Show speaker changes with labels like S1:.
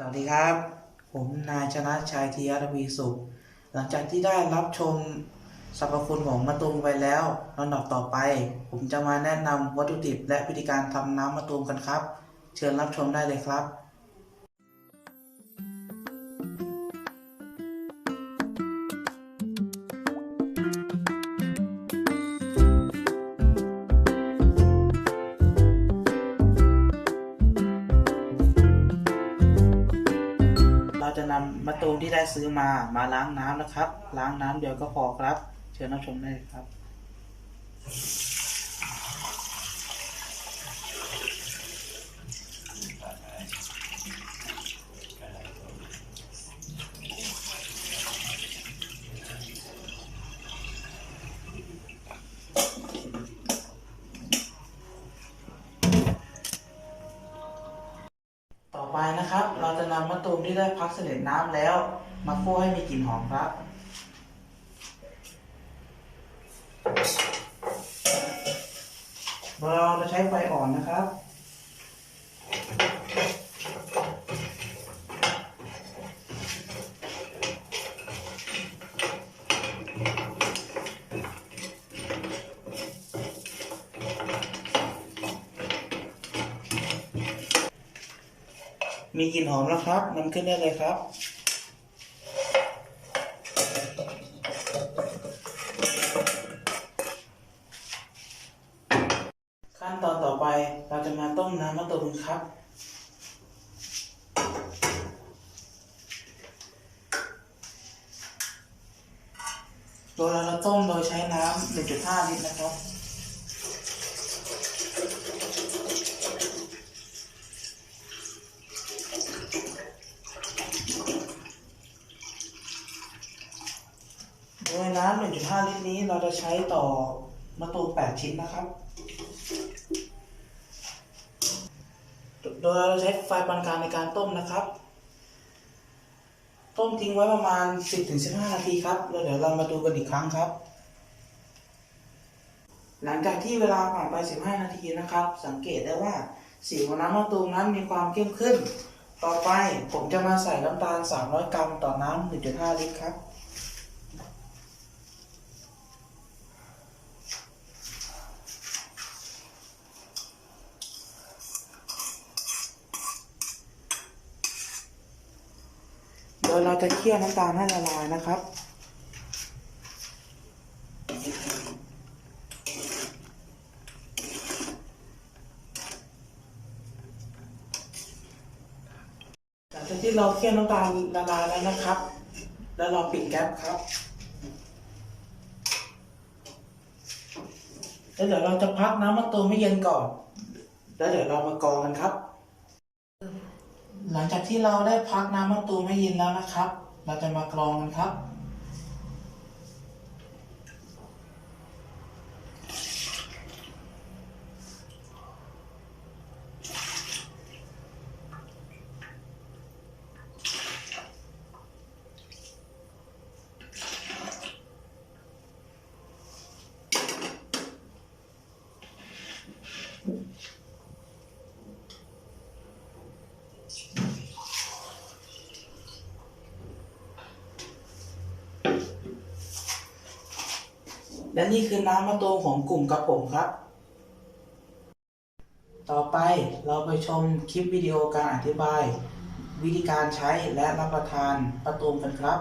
S1: สวัสดีครับ ผมนายชนะชัยธีรวีสุข หลังจากที่ได้รับชมสรรพคุณของมะตูมไปแล้วลำดับต่อไป ผมจะมาแนะนำวัตถุดิบและวิธีการทำน้ำมะตูมกันครับ เชิญรับชมได้เลยครับ เราจะนำมะตูมที่ได้ซื้อมามาล้างน้ำนะครับ ล้างน้ำเดียวก็พอครับ เชิญรับชมได้ครับ ต่อไปนะครับ เราจะนำมะ ตูมที่ได้พักเสด็จน้ำแล้ว มาคั่วให้มีกลิ่นหอมครับ เราจะใช้ไฟอ่อนนะครับ มีกลิ่นหอมแล้วครับนำขึ้นได้เลยครับ ขั้นตอนต่อไปเราจะมาต้มน้ำมะตูมครับ โดยเราจะต้มโดยใช้น้ำ1.5ลิตรนะครับ โดยน้ำ 1.5 ลิตรนี้เราจะใช้ต่อมะตูม 8 ชิ้นนะครับ โดยเราใช้ไฟปานกลางในการต้มนะครับ ต้มทิ้งไว้ประมาณ 10-15 นาทีครับแล้วเดี๋ยวเรามาดูกันอีกครั้งครับ หลังจากที่เวลาผ่านไป 15 นาทีนะครับ สังเกตได้ว่าสีของน้ำมะตูมนั้นมีความเข้มขึ้น ต่อไปผมจะมาใส่น้ำตาล 300 กรัมต่อน้ำ 1.5 ลิตรครับ ยเราจะเคี่ยวน้ำตาลให้ละลายนะครับ หลังจากที่เราเคี่ยวน้ำตาลละลายแล้วนะครับ แล้วเราปิดแก๊สครับ แล้วเดี๋ยวเราจะพักน้ำมะตูมให้เย็นก่อน แล้วเดี๋ยวเรามากรองกันครับ หลังจากที่เราได้พักน้ำมะตูมให้เย็นแล้วนะครับ เราจะมากรองกันครับ และนี่คือน้ำมะตูมของกลุ่มกับผมครับ ต่อไปเราไปชมคลิปวิดีโอการอธิบาย วิธีการใช้และรับประทานมะตูมกันครับ